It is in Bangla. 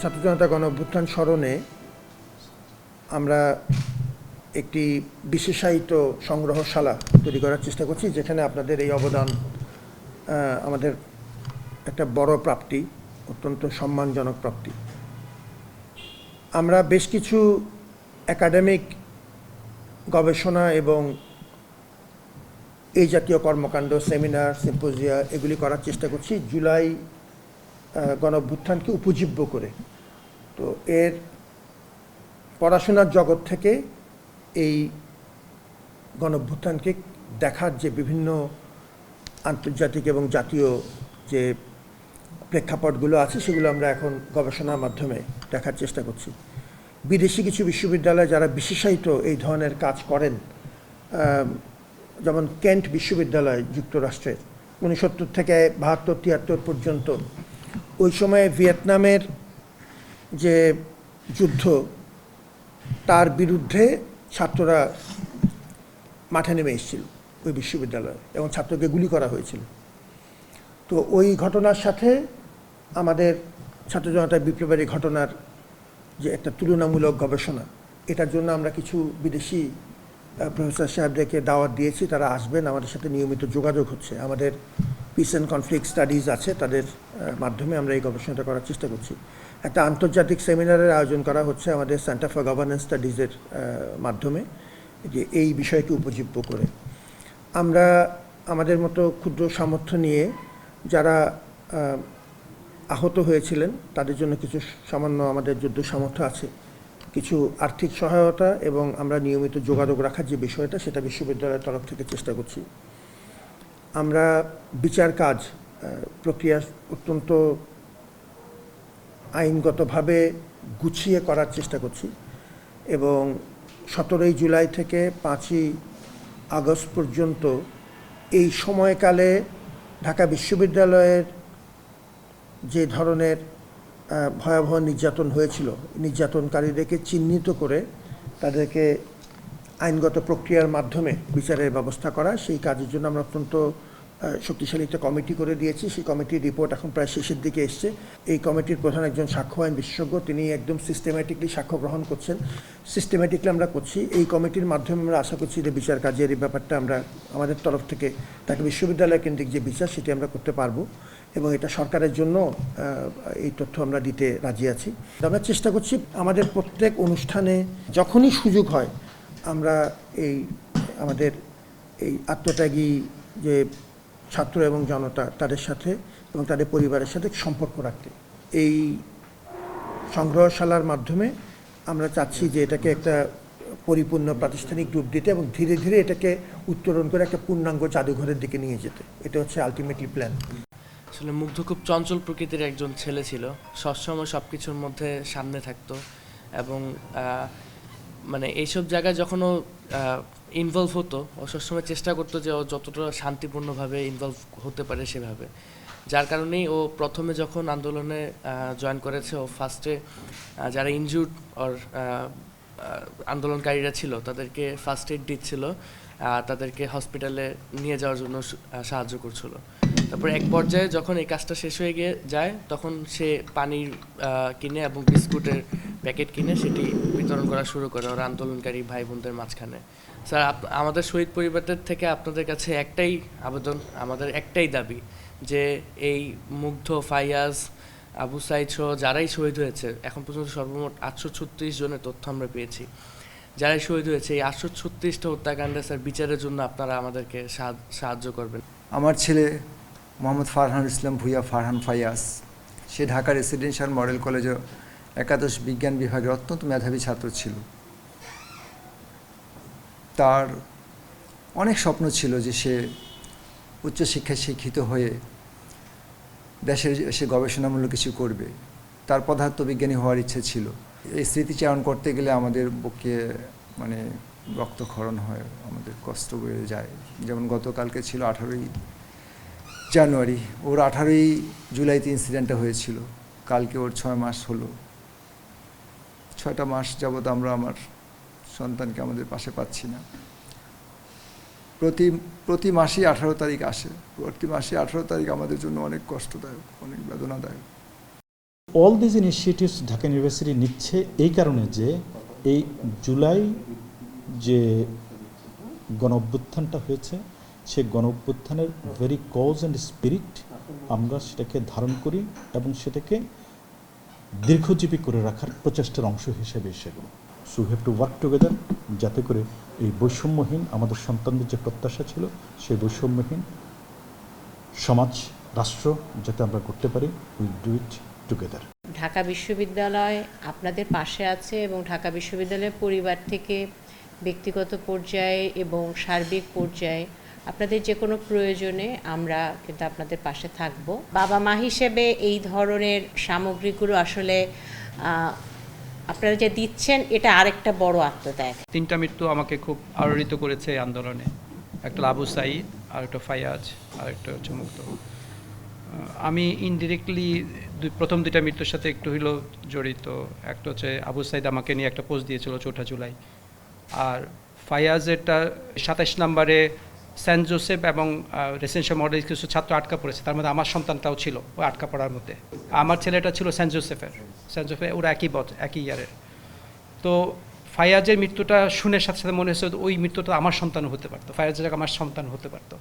ছাত্র জনতা গণ অভ্যুত্থান স্মরণে আমরা একটি বিশেষায়িত সংগ্রহশালা তৈরি করার চেষ্টা করছি, যেখানে আপনাদের এই অবদান আমাদের একটা বড় প্রাপ্তি, অত্যন্ত সম্মানজনক প্রাপ্তি। আমরা বেশ কিছু একাডেমিক গবেষণা এবং এই জাতীয় কর্মকাণ্ড, সেমিনার, সিম্পোজিয়া, এগুলি করার চেষ্টা করছি। জুলাই আহ, গণ অভ্যুত্থানকে উপজীব্য করে। তো এর পড়াশোনার জগৎ থেকে এই গণ অভ্যুত্থানকে দেখার যে বিভিন্ন আন্তর্জাতিক এবং জাতীয় যে প্রেক্ষাপটগুলো আছে সেগুলো আমরা এখন গবেষণার মাধ্যমে দেখার চেষ্টা করছি। বিদেশি কিছু বিশ্ববিদ্যালয় যারা বিশেষায়িত এই ধরনের কাজ করেন যেমন কেন্ট বিশ্ববিদ্যালয় যুক্তরাষ্ট্রের উনসত্তর থেকে বাহাত্তর তিয়াত্তর পর্যন্ত ওই সময়ে ভিয়েতনামের যে যুদ্ধ, তার বিরুদ্ধে ছাত্ররা মাঠে নেমে এসেছিল ওই বিশ্ববিদ্যালয়ে এবং ছাত্রকে গুলি করা হয়েছিল। তো ওই ঘটনার সাথে আমাদের ছাত্র জনতা বিপ্লবের ঘটনার যে একটা তুলনামূলক গবেষণা, এটার জন্য আমরা কিছু বিদেশি প্রফেসর সাহেবদেরকে দাওয়াত দিয়েছি, তারা আসবেন, আমাদের সাথে নিয়মিত যোগাযোগ হচ্ছে। আমাদের পিস অ্যান্ড কনফ্লিক্ট স্টাডিজ আছে, তাদের মাধ্যমে আমরা এই গবেষণাটা করার চেষ্টা করছি। একটা আন্তর্জাতিক সেমিনারের আয়োজন করা হচ্ছে আমাদের সেন্টার ফর গভর্নেন্স স্টাডিজের মাধ্যমে, যে এই বিষয়কে উপজীব্য করে। আমরা আমাদের মতো ক্ষুদ্র সামর্থ্য নিয়ে যারা আহত হয়েছিলেন, তাদের জন্য কিছু সামান্য আমাদের যুদ্ধ সামর্থ্য আছে। কিছু আর্থিক সহায়তা এবং আমরা নিয়মিত যোগাযোগ রাখার যে বিষয়টা, সেটা বিশ্ববিদ্যালয়ের তরফ থেকে চেষ্টা করছি। আমরা বিচার কাজ প্রক্রিয়া অত্যন্ত আইনগতভাবে গুছিয়ে করার চেষ্টা করছি এবং সতেরোই জুলাই থেকে পাঁচই আগস্ট পর্যন্ত এই সময়কালে ঢাকা বিশ্ববিদ্যালয়ের যে ধরনের ভয়াবহ নির্যাতন হয়েছিল, নির্যাতনকারীদেরকে চিহ্নিত করে তাদেরকে আইনগত প্রক্রিয়ার মাধ্যমে বিচারের ব্যবস্থা করা, সেই কাজের জন্য আমরা অত্যন্ত শক্তিশালী একটা কমিটি করে দিয়েছি। সেই কমিটির রিপোর্ট এখন প্রায় শেষের দিকে এসছে। এই কমিটির প্রধান একজন সাক্ষ্য আইন বিশেষজ্ঞ, তিনি একদম সিস্টেম্যাটিকলি সাক্ষ্য গ্রহণ করছেন। সিস্টেম্যাটিকলি আমরা করছি। এই কমিটির মাধ্যমে আমরা আশা করছি যে বিচার কাজের এই ব্যাপারটা আমরা, আমাদের তরফ থেকে তাকে বিশ্ববিদ্যালয় কেন্দ্রিক যে বিচার, সেটি আমরা করতে পারব এবং এটা সরকারের জন্য এই তথ্য আমরা দিতে রাজি আছি। আমরা চেষ্টা করছি আমাদের প্রত্যেক অনুষ্ঠানে যখনই সুযোগ হয় আমরা এই আমাদের এই আত্মত্যাগী যে ছাত্র এবং জনতা, তাদের সাথে এবং তাদের পরিবারের সাথে সম্পর্ক রাখতে। এই সংগ্রহশালার মাধ্যমে আমরা চাচ্ছি যে এটাকে একটা পরিপূর্ণ প্রাতিষ্ঠানিক রূপ দিতে এবং ধীরে ধীরে এটাকে উত্তরণ করে একটা পূর্ণাঙ্গ জাদুঘরের দিকে নিয়ে যেতে। এটা হচ্ছে আলটিমেটলি প্ল্যান আসলে মুগ্ধ খুব চঞ্চল প্রকৃতির একজন ছেলে ছিল। সবসময় সব কিছুর মধ্যে সামনে থাকতো এবং মানে এইসব জায়গায় যখন ও ইনভলভ হতো, ও সবসময় চেষ্টা করতো যে ও যতটা শান্তিপূর্ণভাবে ইনভলভ হতে পারে সেভাবে। যার কারণেই ও প্রথমে যখন আন্দোলনে জয়েন করেছে, ও ফার্স্টে যারা ইনজুর্ড ওর আন্দোলনকারীরা ছিল, তাদেরকে ফার্স্ট এড দিচ্ছিল তাদেরকে হসপিটালে নিয়ে যাওয়ার জন্য সাহায্য করছিল। তারপর এক পর্যায়ে যখন এই কাজটা শেষ হয়ে গিয়ে যায়, তখন সে পানির কিনে এবং বিস্কুটের প্যাকেট কিনে সেটি বিতরণ করা শুরু করে ওরা আন্দোলনকারী ভাই বোনদের মাঝখানে। স্যার আমাদের শহীদ পরিবারদের থেকে আপনাদের কাছে একটাই আবেদন, আমাদের একটাই দাবি যে এই মুগ্ধ ফাইয়াজ, আবু সাইদ সহ যারাই শহীদ হয়েছে, এখন পর্যন্ত সর্বমোট আটশো ছত্রিশ জনের তথ্য আমরা পেয়েছি। যারাই শহীদ হয়েছে, এই আটশো ছত্রিশটা হত্যাকাণ্ডে স্যার বিচারের জন্য আপনারা আমাদেরকে সাহায্য- করবেন। আমার ছেলে মোহাম্মদ ফারহান ইসলাম ভুইয়া ফারহান ফাইয়াস সে ঢাকা রেসিডেন্সিয়াল মডেল কলেজে একাদশ বিজ্ঞান বিভাগের অত্যন্ত মেধাবী ছাত্র ছিল। তার অনেক স্বপ্ন ছিল যে সে উচ্চশিক্ষায় শিক্ষিত হয়ে দেশের সে গবেষণামূলক কিছু করবে। তার পদার্থবিজ্ঞানী হওয়ার ইচ্ছে ছিল। এই স্মৃতিচারণ করতে গেলে আমাদের পক্ষে মানে রক্তক্ষরণ হয়, আমাদের কষ্ট বেড়ে যায়। যেমন গতকালকে ছিল আঠারোই জানুয়ারি, ওর আঠারোই জুলাইতে ইনসিডেন্টটা হয়েছিল। কালকে ওর ছয় মাস হলো। ছয়টা মাস যাবৎ আমরা আমার সন্তানকে আমাদের পাশে পাচ্ছি না। প্রতি প্রতি মাসেই আঠারো তারিখ আসে। প্রতি মাসে আঠারো তারিখ আমাদের জন্য অনেক কষ্টদায়ক, অনেক বেদনাদায়ক। All these initiatives Dhaka University নিচ্ছে এই কারণে যে এই জুলাই যে গণ অভ্যুত্থানটা হয়েছে, সে গণ অভ্যুত্থানের ভেরি কজ অ্যান্ড স্পিরিট আমরা সেটাকে ধারণ করি এবং সেটাকে দীর্ঘজীবী করে রাখার প্রচেষ্টার অংশ হিসেবে সেগুলো so have to work together যাতে করে এই বৈষম্যহীন আমাদের সন্তানদের যে প্রত্যাশা ছিল, সেই বৈষম্যহীন সমাজ, রাষ্ট্র যাতে আমরা করতে পারি will do it together Dhaka বিশ্ববিদ্যালয় আপনাদের পাশে আছে এবং ঢাকা বিশ্ববিদ্যালয়ের পরিবার থেকে ব্যক্তিগত পর্যায়ে এবং সার্বিক পর্যায়ে আপনাদের যে কোনো প্রয়োজনে আমরা কিন্তু আপনাদের পাশে থাকব। বাবা মা হিসেবে এই ধরনের সামগ্রীগুলো আসলে আপনারা যে দিচ্ছেন, এটা আরেকটা বড় আত্মত্যাগ। তিনটা মৃত্যু আমাকে খুব আলোড়িত করেছে এই আন্দোলনে। একটা আবু সাইদ, আর একটা ফায়াজ, আর একটা হচ্ছে মুক্ত। আমি ইনডিরেক্টলি প্রথম দুইটা মৃত্যুর সাথে একটু হইলেও জড়িত। একটা হচ্ছে আবু সাইদ আমাকে নিয়ে একটা পোস্ট দিয়েছিল চৌঠা জুলাই। আর ফায়াজেরটা সাতাশ নম্বরে সেন্ট জোসেফ এবং রেসিডেন্সিয়াল মডেল কিছু ছাত্র আটকা পড়েছে, তার মধ্যে আমার সন্তানটাও ছিল ওই আটকা পড়ার মধ্যে। আমার ছেলেটা ছিল সেন্ট জোসেফের। সেন্ট জোসেফে ওরা একই বছর একই ইয়ারের। তো ফায়াজের মৃত্যুটা শুনে সাথে সাথে মনে হয়েছে ওই মৃত্যুটা আমার সন্তান হতে পারতো, ফায়াজের আমার সন্তান হতে পারতো।